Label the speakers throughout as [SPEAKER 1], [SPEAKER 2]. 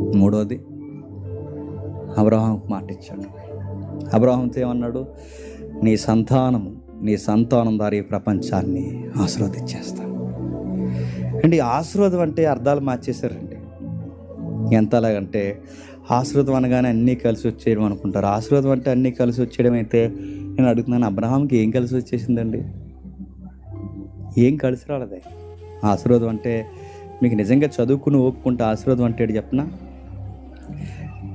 [SPEAKER 1] మూడోది అబ్రహాంకు మాట ఇచ్చాడు అబ్రహాంతో ఏమన్నాడు? నీ సంతానము నీ సంతానం ద్వారా ఈ ప్రపంచాన్ని ఆశీర్వదించేస్తాను. అండి ఆశీర్వాదం అంటే అర్థాలు మార్చేశారండి. ఎంతలాగంటే ఆశీర్వాదం అనగానే అన్నీ కలిసి వచ్చేయడం అనుకుంటారు. ఆశీర్వాదం అంటే అన్నీ కలిసి వచ్చేయడం అయితే నేను అడుగుతున్నాను అబ్రహాంకి ఏం కలిసి వచ్చేసిందండి? ఏం కలిసి రాలేదే? ఆశీర్వాదం అంటే మీకు నిజంగా చదువుకుని ఓపుకుంటే ఆశీర్వాదం అంటే చెప్పనా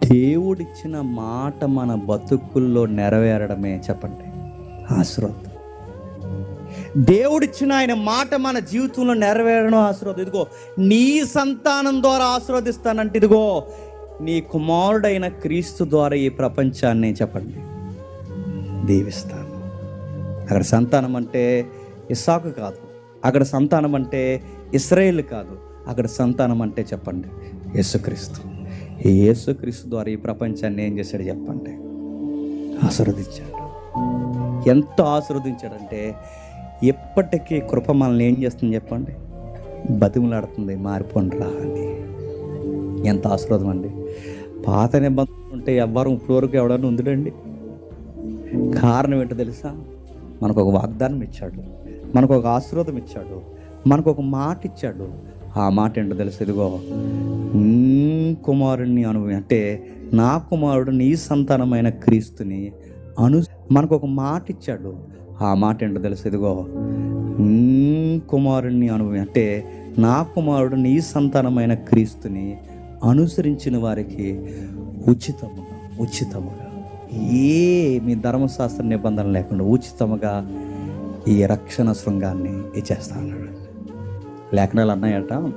[SPEAKER 1] దేవుడిచ్చిన మాట మన బతుకుల్లో నెరవేరడమే చెప్పండి. ఆశీర్వాదం దేవుడిచ్చిన ఆయన మాట మన జీవితంలో నెరవేరడం ఆశీర్వాదం ఇదిగో నీ సంతానం ద్వారా ఆశీర్వదిస్తానంటే ఇదిగో నీ కుమారుడైన క్రీస్తు ద్వారా ఈ ప్రపంచాన్ని చెప్పండి. దీవిస్తాను. అక్కడ సంతానం అంటే ఇసాకు కాదు. అక్కడ సంతానం అంటే ఇస్రాయేల్ కాదు. అక్కడ సంతానం అంటే చెప్పండి. యేసుక్రీస్తు. యేసుక్రీస్తు ద్వారా ఈ ప్రపంచాన్ని ఏం చేశాడు చెప్పండి? ఆశీర్వదించాడు. ఎంత ఆశీర్వదించాడంటే ఎప్పటికీ కృప మనల్ని ఏం చేస్తుంది చెప్పండి? బతిమలాడుతుంది మారిపోండి రా అని ఎంత ఆశీర్వాదం అండి. పాత నిబంధనలు ఉంటే ఎవ్వరు ఇప్పుడు వరకు ఎవడన్నా ఉందిడండి కారణం ఏంటో తెలుసా? మనకు ఒక వాగ్దానం ఇచ్చాడు. మనకు ఒక ఆశీర్వాదం ఇచ్చాడు. మనకు ఒక మాట ఇచ్చాడు. ఆ మాట ఏంటో తెలుసు? ఇదిగో నీ కుమారుణ్ణి అను అంటే నా కుమారుడు నీ సంతానమైన క్రీస్తుని అను మనకు ఒక మాట ఇచ్చాడు ఆ మాట ఏంటో తెలుసు? ఇదిగో. కుమారుణ్ణి అను అంటే నా కుమారుడు నీ సంతానమైన క్రీస్తుని అనుసరించిన వారికి ఉచితముగా ఉచితముగా ఏ మీ ధర్మశాస్త్ర నిబంధన లేకుండా ఉచితముగా ఈ రక్షణ శృంగాన్ని ఇచ్చేస్తా అన్నాడు లేఖనాలు అన్నాయట.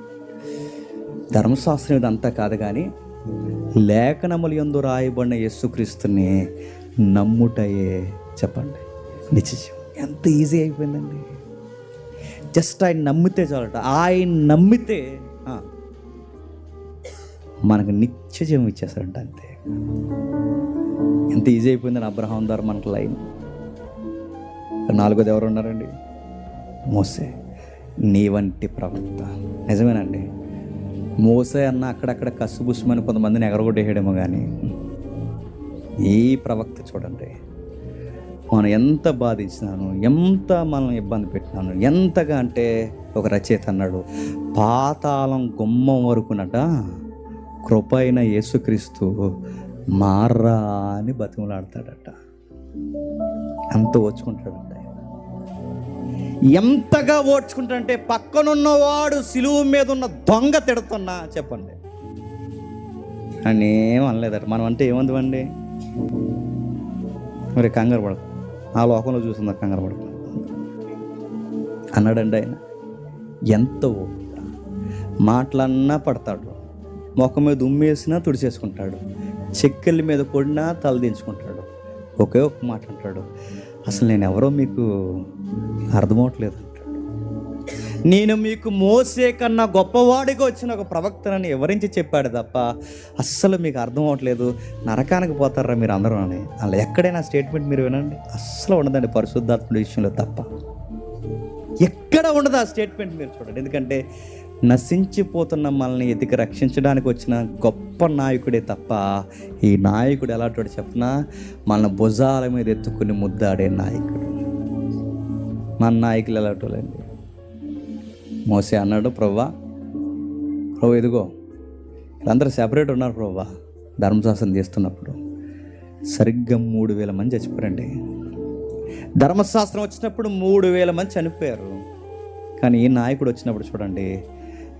[SPEAKER 1] ధర్మశాస్త్రం ఇదంతా కాదు కానీ లేఖనములు ఎందు రాయబడిన యేసుక్రీస్తుని నమ్ముటయే చెప్పండి. నిశ్చయం. ఎంత ఈజీ అయిపోయిందండి. జస్ట్ ఆయన నమ్మితే చాలట. ఆయన నమ్మితే మనకు నిత్య ఇచ్చేసారంట అంతే. ఎంత ఈజీ అయిపోయిందని అబ్రహాం ద్వారా మనకు లైన్. నాలుగోది ఎవరు ఉన్నారండి? మోసే. నీ వంటి ప్రవక్త. నిజమేనండి. మోసే అన్న అక్కడక్కడ కసుబుసుమని కొంతమందిని ఎగరగొట్టేయడమో కానీ ఈ ప్రవక్త చూడండి. మనం ఎంత బాధించినాను ఎంత మనం ఇబ్బంది పెట్టినాను ఎంతగా అంటే ఒక రచయిత అన్నాడు పాతాళం గుమ్మం వరకునట కృపైన యేసుక్రీస్తు మార్రా అని బతిమలాడతాడట. అంత ఓర్చుకుంటాడంట ఆయన. ఎంతగా ఓడ్చుకుంటాడంటే పక్కనున్నవాడు సిలువు మీద ఉన్న దొంగ తిడుతున్నా చెప్పండి. అని అనలేదట. మనం అంటే ఏమందివండి మరి కంగారు పడకు. ఆ లోకంలో చూసింది కంగారు పడకు. అన్నాడండి ఆయన. ఎంత మాటలన్నా పడతాడు. మొక్క మీద ఉమ్మేసినా తుడిచేసుకుంటాడు. చెక్కల మీద కొడినా తల దించుకుంటాడు ఒకే ఒక మాట అంటాడు. అసలు నేను ఎవరో మీకు అర్థమవట్లేదు. నేను మీకు మోసే కన్నా గొప్పవాడిగా వచ్చిన ఒక ప్రవక్తనని వివరించి చెప్పాడు తప్ప అస్సలు మీకు అర్థం అవ్వట్లేదు నరకానికి పోతారా మీరు అందరూ అని. అలా ఎక్కడైనా స్టేట్మెంట్ మీరు వినండి. అస్సలు ఉండదండి పరిశుద్ధాత్ముడి విషయంలో తప్ప. ఎక్కడ ఉండదు ఆ స్టేట్మెంట్ మీరు చూడండి. ఎందుకంటే నశించిపోతున్న మనల్ని ఎదిగి రక్షించడానికి వచ్చిన గొప్ప నాయకుడే తప్ప ఈ నాయకుడు ఎలాంటి చెప్పినా? మన భుజాల మీద ఎత్తుకుని ముద్దాడే నాయకుడు. మన నాయకులు ఎలాంటి మోసే అన్నాడు ప్రవ్వా. ప్రభు ఇదిగో వీళ్ళందరూ సెపరేట్ ఉన్నారు ప్రవ్వా. ధర్మశాస్త్రం చేస్తున్నప్పుడు సరిగ్గా మూడు వేల మంది చచ్చిపోయారండి. ధర్మశాస్త్రం వచ్చినప్పుడు మూడు వేల మంది చనిపోయారు. కానీ ఈ నాయకుడు వచ్చినప్పుడు చూడండి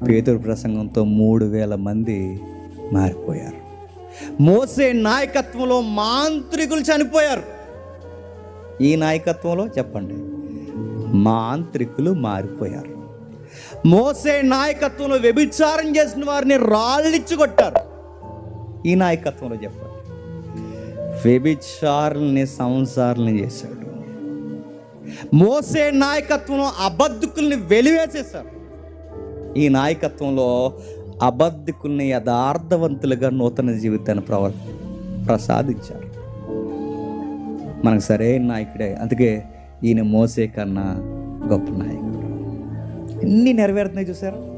[SPEAKER 1] పేదరు ప్రసంగంతో మూడు వేల మంది మారిపోయారు. మోసే నాయకత్వంలో మాంత్రికులు చనిపోయారు. ఈ నాయకత్వంలో చెప్పండి మాంత్రికులు మారిపోయారు. మోసే నాయకత్వంలో వ్యభిచారం చేసిన వారిని రాళ్ళిచ్చి కొట్టారు. ఈ నాయకత్వంలో చెప్పండి వ్యభిచారుల్ని సంసారాలని చేశాడు. మోసే నాయకత్వంలో అబద్ధకుల్ని వెలివేసేశారు. ఈ నాయకత్వంలో అబద్ధకుల్ని యథార్థవంతులుగా నూతన జీవితాన్ని ప్రవ ప్రసాదించారు. మనకు సరైన నాయకుడే. అందుకే ఈయన మోసే కన్నా గొప్ప నాయకుడు. ఎన్ని నెరవేరుతున్నాయి చూసారు?